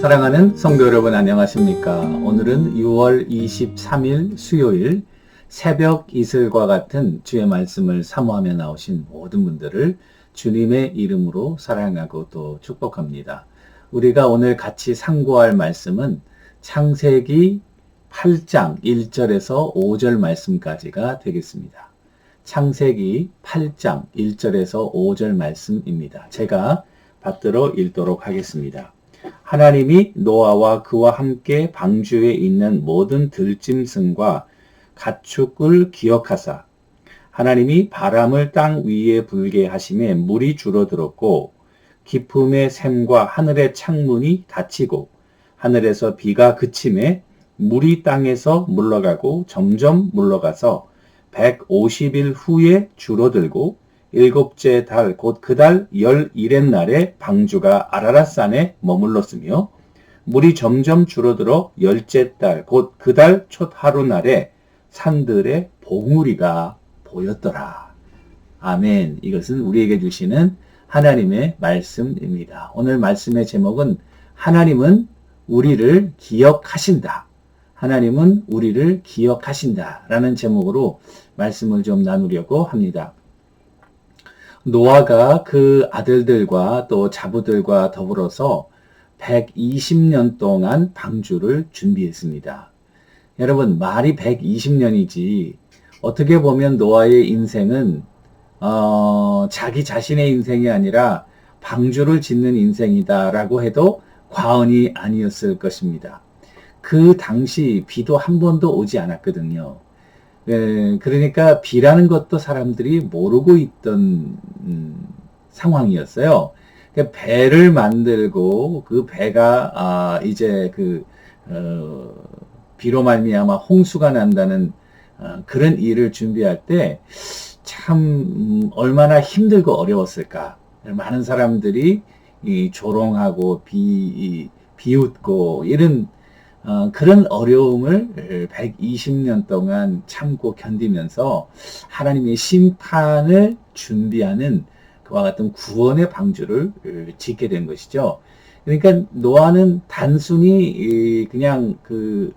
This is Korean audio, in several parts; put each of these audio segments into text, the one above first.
사랑하는 성도 여러분 안녕하십니까? 오늘은 6월 23일 수요일 새벽 이슬과 같은 주의 말씀을 사모하며 나오신 모든 분들을 주님의 이름으로 사랑하고 또 축복합니다. 우리가 오늘 같이 상고할 말씀은 창세기 8장 1절에서 5절 말씀까지가 되겠습니다. 창세기 8장 1절에서 5절 말씀입니다. 제가 받들어 읽도록 하겠습니다. 하나님이 노아와 그와 함께 방주에 있는 모든 들짐승과 가축을 기억하사 하나님이 바람을 땅 위에 불게 하심에 물이 줄어들었고 기품의 샘과 하늘의 창문이 닫히고 하늘에서 비가 그침에 물이 땅에서 물러가고 점점 물러가서 150일 후에 줄어들고 일곱째 달 곧 그 달 열일의 날에 방주가 아라라산에 머물렀으며 물이 점점 줄어들어 열째 달 곧 그 달 첫 하루 날에 산들의 봉우리가 보였더라. 아멘. 이것은 우리에게 주시는 하나님의 말씀입니다. 오늘 말씀의 제목은 하나님은 우리를 기억하신다. 하나님은 우리를 기억하신다. 라는 제목으로 말씀을 좀 나누려고 합니다. 노아가 그 아들들과 또 자부들과 더불어서 120년 동안 방주를 준비했습니다. 여러분, 말이 120년이지, 어떻게 보면 노아의 인생은, 어, 자기 자신의 인생이 아니라 방주를 짓는 인생이다라고 해도 과언이 아니었을 것입니다. 그 당시 비도 한 번도 오지 않았거든요. 예, 그러니까 비라는 것도 사람들이 모르고 있던 음, 상황이었어요. 그러니까 배를 만들고 그 배가 아, 이제 그 어, 비로 말미암아 홍수가 난다는 어, 그런 일을 준비할 때 참 음, 얼마나 힘들고 어려웠을까. 많은 사람들이 이 조롱하고 비 비웃고 이런 어, 그런 어려움을 120년 동안 참고 견디면서 하나님의 심판을 준비하는 그와 같은 구원의 방주를 짓게 된 것이죠. 그러니까 노아는 단순히 그냥 그,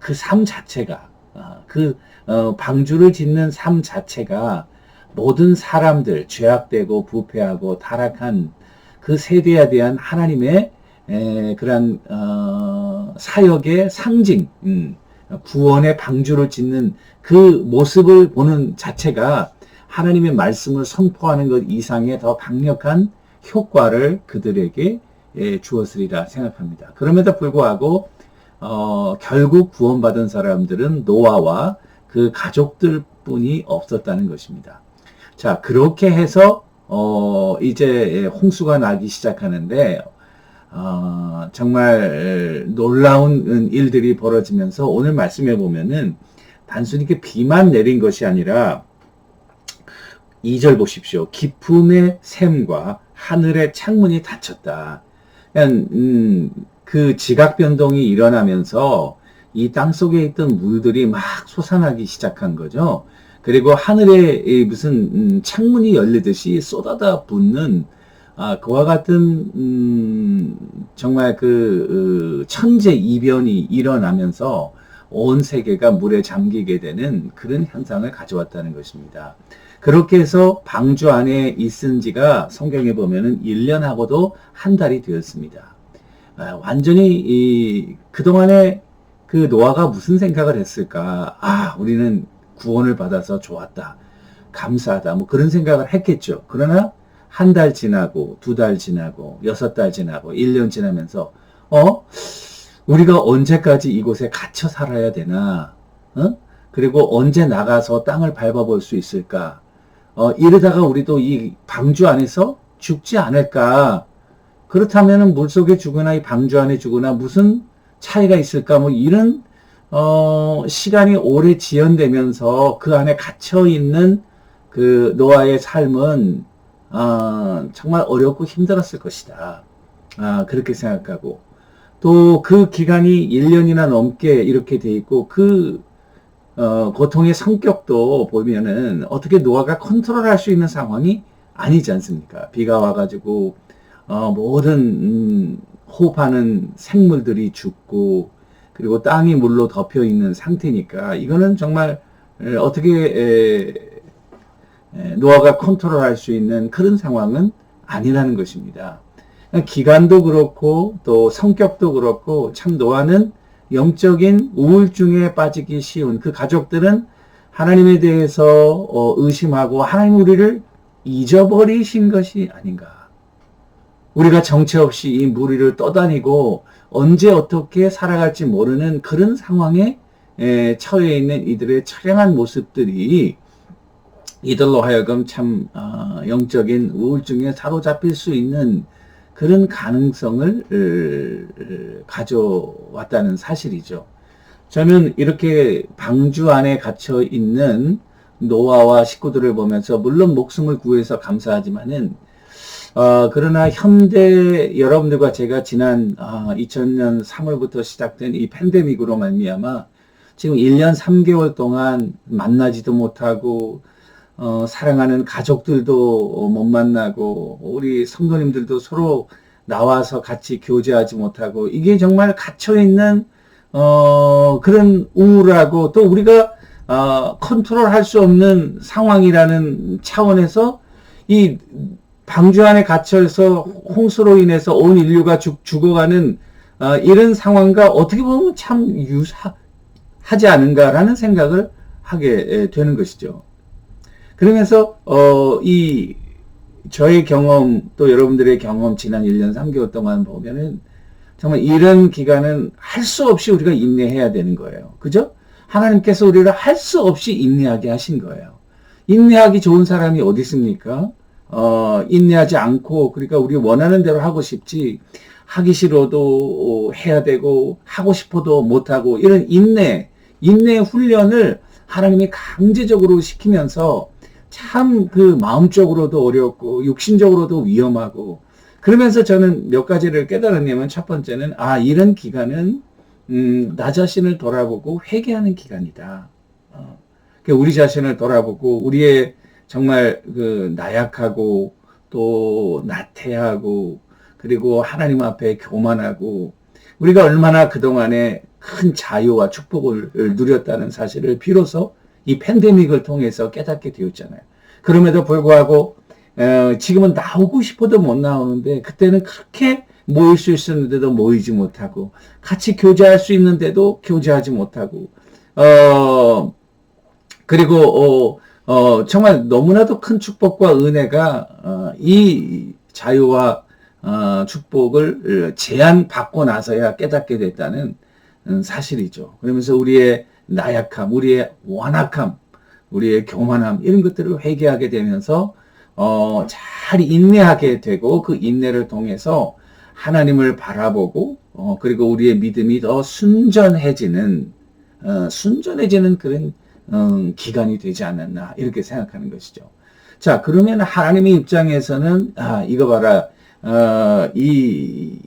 그 삶 자체가, 어, 그 어, 방주를 짓는 삶 자체가 모든 사람들, 죄악되고 부패하고 타락한 그 세대에 대한 하나님의 에, 그런 어, 사역의 상징, 음, 구원의 방주를 짓는 그 모습을 보는 자체가 하나님의 말씀을 선포하는 것 이상의 더 강력한 효과를 그들에게 예, 주었으리라 생각합니다. 그럼에도 불구하고 어, 결국 구원받은 사람들은 노아와 그 가족들뿐이 없었다는 것입니다. 자 그렇게 해서 어, 이제 홍수가 나기 시작하는데 어, 정말 놀라운 일들이 벌어지면서 오늘 말씀해 보면은 단순히 그 비만 내린 것이 아니라 2절 보십시오. 기품의 샘과 하늘의 창문이 닫혔다. 음, 그 지각 변동이 일어나면서 이 땅 속에 있던 물들이 막 솟아나기 시작한 거죠. 그리고 하늘에 무슨 음, 창문이 열리듯이 쏟아다 붙는 아, 그와 같은 음, 정말 그 어, 천재 이변이 일어나면서 온 세계가 물에 잠기게 되는 그런 현상을 가져왔다는 것입니다. 그렇게 해서 방주 안에 있은 지가 성경에 보면은 1년하고도 한 달이 되었습니다. 아, 완전히 이, 그동안에 그 노아가 무슨 생각을 했을까? 아, 우리는 구원을 받아서 좋았다. 감사하다. 뭐 그런 생각을 했겠죠. 그러나 한 달 지나고 두 달 지나고 여섯 달 지나고 1년 지나면서 어? 우리가 언제까지 이곳에 갇혀 살아야 되나? 어? 그리고 언제 나가서 땅을 밟아볼 수 있을까? 어, 이러다가 우리도 이 방주 안에서 죽지 않을까? 그렇다면 물속에 죽거나 이 방주 안에 죽거나 무슨 차이가 있을까? 뭐 이런 어, 시간이 오래 지연되면서 그 안에 갇혀 있는 그 노아의 삶은 어, 정말 어렵고 힘들었을 것이다. 아, 그렇게 생각하고 또 그 기간이 1년이나 넘게 이렇게 돼 있고 그 어, 고통의 성격도 보면은 어떻게 노아가 컨트롤할 수 있는 상황이 아니지 않습니까? 비가 와가지고 어, 모든 음, 호흡하는 생물들이 죽고 그리고 땅이 물로 덮여 있는 상태니까 이거는 정말 에, 어떻게 에, 에, 노아가 컨트롤할 수 있는 그런 상황은 아니라는 것입니다. 기간도 그렇고 또 성격도 그렇고 참 노아는 영적인 우울증에 빠지기 쉬운 그 가족들은 하나님에 대해서 어, 의심하고 하나님 우리를 잊어버리신 것이 아닌가. 우리가 정체 없이 이 무리를 떠다니고 언제 어떻게 살아갈지 모르는 그런 상황에 처해 있는 이들의 처량한 모습들이 이들로 하여금 참 어, 영적인 우울증에 사로잡힐 수 있는 그런 가능성을 가져왔다는 사실이죠. 저는 이렇게 방주 안에 갇혀 있는 노아와 식구들을 보면서 물론 목숨을 구해서 감사하지만은 어, 그러나 현대 여러분들과 제가 지난 어, 2000년 3월부터 시작된 이 팬데믹으로 말미암아 지금 1년 3개월 동안 만나지도 못하고 어, 사랑하는 가족들도 못 만나고 우리 성도님들도 서로 나와서 같이 교제하지 못하고 이게 정말 갇혀 있는 어, 그런 우울하고 또 우리가 어, 컨트롤할 수 없는 상황이라는 차원에서 이 방주 안에 갇혀서 홍수로 인해서 온 인류가 죽, 죽어가는 어, 이런 상황과 어떻게 보면 참 유사하지 않은가라는 생각을 하게 되는 것이죠. 그러면서 어, 이 저의 경험 또 여러분들의 경험 지난 1년 3개월 동안 보면은 정말 이런 기간은 할 수 없이 우리가 인내해야 되는 거예요. 그죠? 하나님께서 우리를 할 수 없이 인내하게 하신 거예요. 인내하기 좋은 사람이 어디 있습니까? 어, 인내하지 않고 그러니까 우리 원하는 대로 하고 싶지 하기 싫어도 해야 되고 하고 싶어도 못하고 이런 인내, 인내 훈련을 하나님이 강제적으로 시키면서 참 그 마음적으로도 어렵고 육신적으로도 위험하고 그러면서 저는 몇 가지를 깨달았냐면 첫 번째는 아 이런 기간은 음, 나 자신을 돌아보고 회개하는 기간이다. 어, 우리 자신을 돌아보고 우리의 정말 그 나약하고 또 나태하고 그리고 하나님 앞에 교만하고 우리가 얼마나 그동안에 큰 자유와 축복을 누렸다는 사실을 비로소 이 팬데믹을 통해서 깨닫게 되었잖아요. 그럼에도 불구하고 어, 지금은 나오고 싶어도 못 나오는데 그때는 그렇게 모일 수 있었는데도 모이지 못하고 같이 교제할 수 있는데도 교제하지 못하고 어 그리고 어, 어 정말 너무나도 큰 축복과 은혜가 어, 이 자유와 어, 축복을 제한받고 나서야 깨닫게 됐다는 음, 사실이죠. 그러면서 우리의 나약함, 우리의 완악함, 우리의 교만함 이런 것들을 회개하게 되면서 어, 잘 인내하게 되고 그 인내를 통해서 하나님을 바라보고 어, 그리고 우리의 믿음이 더 순전해지는 어, 순전해지는 그런 어, 기간이 되지 않았나 이렇게 생각하는 것이죠. 자 그러면 하나님의 입장에서는 아 이거 봐라 어, 이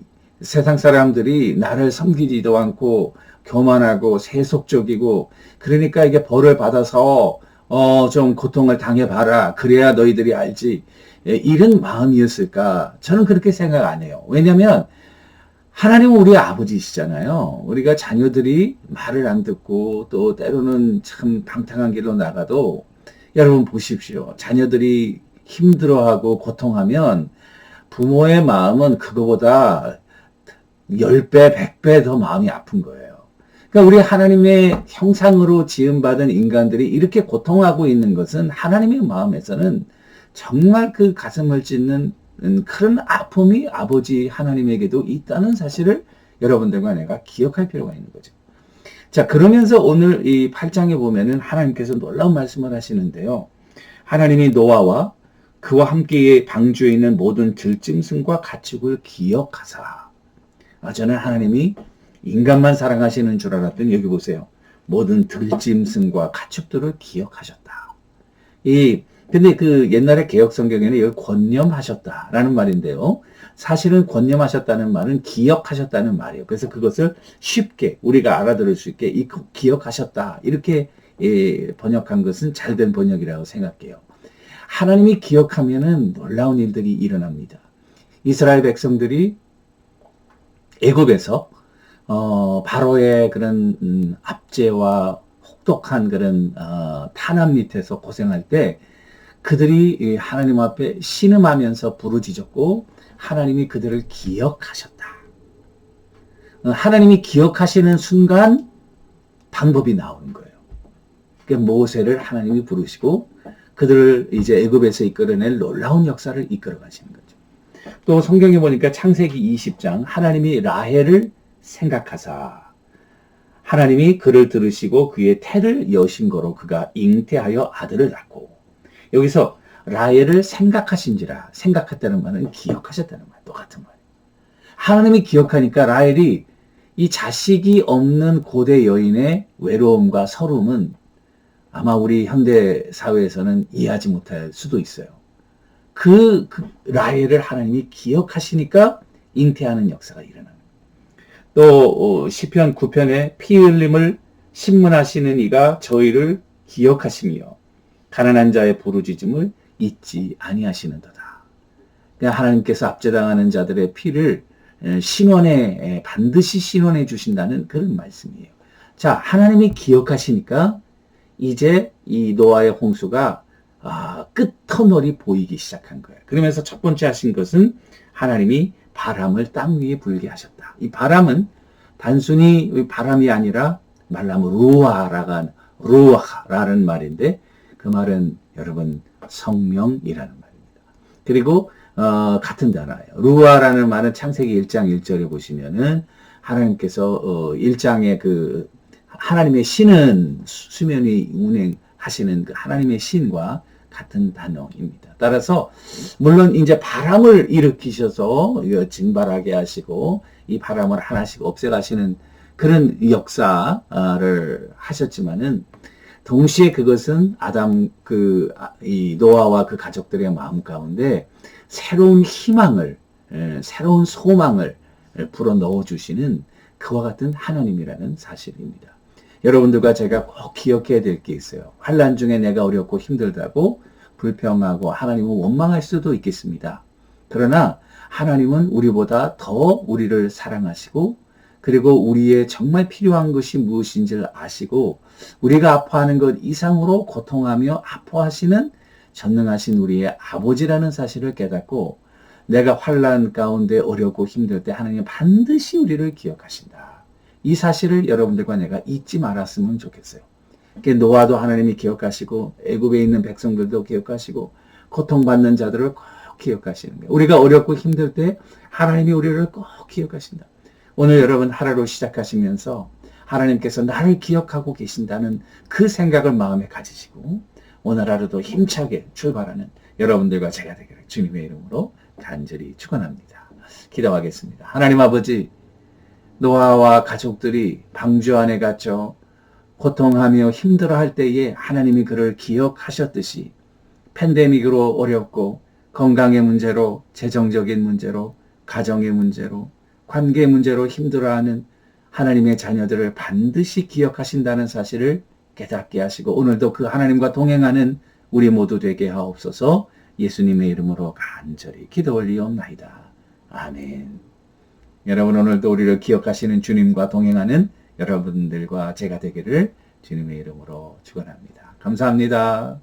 세상 사람들이 나를 섬기지도 않고 교만하고 세속적이고 그러니까 이게 벌을 받아서 어, 좀 고통을 당해봐라. 그래야 너희들이 알지. 예, 이런 마음이었을까? 저는 그렇게 생각 안 해요. 왜냐면, 하나님은 우리 아버지시잖아요. 우리가 자녀들이 말을 안 듣고 또 때로는 참 방탕한 길로 나가도 여러분 보십시오. 자녀들이 힘들어하고 고통하면 부모의 마음은 그거보다 10배, 100배 더 마음이 아픈 거예요. 그러니까 우리 하나님의 형상으로 지음받은 인간들이 이렇게 고통하고 있는 것은 하나님의 마음에서는 정말 그 가슴을 찢는 그런 아픔이 아버지 하나님에게도 있다는 사실을 여러분들과 내가 기억할 필요가 있는 거죠. 자, 그러면서 오늘 이 8장에 보면은 하나님께서 놀라운 말씀을 하시는데요. 하나님이 노아와 그와 함께 방주에 있는 모든 들짐승과 가축을 기억하사. 아, 저는 하나님이 인간만 사랑하시는 줄 알았더니 여기 보세요. 모든 들짐승과 가축들을 기억하셨다. 이 근데 그 옛날에 개혁 성경에는 여기 권념하셨다라는 말인데요. 사실은 권념하셨다는 말은 기억하셨다는 말이에요. 그래서 그것을 쉽게 우리가 알아들을 수 있게 이 기억하셨다 이렇게 예, 번역한 것은 잘된 번역이라고 생각해요. 하나님이 기억하면은 놀라운 일들이 일어납니다. 이스라엘 백성들이 애굽에서 어, 바로의 그런 음, 압제와 혹독한 그런 어, 탄압 밑에서 고생할 때 그들이 하나님 앞에 신음하면서 부르짖었고 하나님이 그들을 기억하셨다. 어, 하나님이 기억하시는 순간 방법이 나오는 거예요. 그러니까 모세를 하나님이 부르시고 그들을 이제 애굽에서 이끌어낼 놀라운 역사를 이끌어 가시는 거죠. 또 성경에 보니까 창세기 20장 하나님이 라헬을 생각하사 하나님이 그를 들으시고 그의 태를 여신 거로 그가 잉태하여 아들을 낳고 여기서 라헬을 생각하신지라 생각했다는 말은 기억하셨다는 말 똑같은 말. 하나님이 기억하니까 라헬이 이 자식이 없는 고대 여인의 외로움과 서름은 아마 우리 현대 사회에서는 이해하지 못할 수도 있어요. 그, 그 라헬을 하나님이 기억하시니까 잉태하는 역사가 일어나는 또 어, 시편 9편에 피 흘림을 신문하시는 이가 저희를 기억하시며 가난한 자의 부르짖음을 잊지 아니하시는도다. 그러니까 하나님께서 압제당하는 자들의 피를 신원에 반드시 신원해 주신다는 그런 말씀이에요. 자, 하나님이 기억하시니까 이제 이 노아의 홍수가 아, 끝터널이 보이기 시작한 거예요. 그러면서 첫 번째 하신 것은 하나님이 바람을 땅 위에 불게 하셨다. 이 바람은 단순히 바람이 아니라 말하면 루아라가 루아라는 말인데 그 말은 여러분 성령이라는 말입니다. 그리고 어, 같은 단어예요. 루아라는 말은 창세기 1장 1절에 보시면은 하나님께서 어, 1장의 그 하나님의 신은 수면이 운행하시는 그 하나님의 신과 같은 단어입니다. 따라서 물론 이제 바람을 일으키셔서 진발하게 하시고 이 바람을 하나씩 없애가시는 그런 역사를 하셨지만은 동시에 그것은 아담 그 이 노아와 그 가족들의 마음 가운데 새로운 희망을 새로운 소망을 불어 넣어 주시는 그와 같은 하나님이라는 사실입니다. 여러분들과 제가 꼭 기억해야 될 게 있어요. 환란 중에 내가 어렵고 힘들다고 불평하고 하나님을 원망할 수도 있겠습니다. 그러나 하나님은 우리보다 더 우리를 사랑하시고 그리고 우리의 정말 필요한 것이 무엇인지를 아시고 우리가 아파하는 것 이상으로 고통하며 아파하시는 전능하신 우리의 아버지라는 사실을 깨닫고 내가 환란 가운데 어렵고 힘들 때 하나님 반드시 우리를 기억하신다. 이 사실을 여러분들과 내가 잊지 말았으면 좋겠어요. 노아도 하나님이 기억하시고 애굽에 있는 백성들도 기억하시고 고통받는 자들을 꼭 기억하시는 거예요. 우리가 어렵고 힘들 때 하나님이 우리를 꼭 기억하신다. 오늘 여러분 하루로 시작하시면서 하나님께서 나를 기억하고 계신다는 그 생각을 마음에 가지시고 오늘 하루도 힘차게 출발하는 여러분들과 제가 되기를 주님의 이름으로 간절히 축원합니다. 기도하겠습니다. 하나님 아버지 노아와 가족들이 방주 안에 갇혀 고통하며 힘들어할 때에 하나님이 그를 기억하셨듯이 팬데믹으로 어렵고 건강의 문제로 재정적인 문제로 가정의 문제로 관계 문제로 힘들어하는 하나님의 자녀들을 반드시 기억하신다는 사실을 깨닫게 하시고 오늘도 그 하나님과 동행하는 우리 모두 되게 하옵소서 예수님의 이름으로 간절히 기도 올리옵나이다. 아멘. 여러분 오늘도 우리를 기억하시는 주님과 동행하는 여러분들과 제가 되기를 주님의 이름으로 축원합니다. 감사합니다.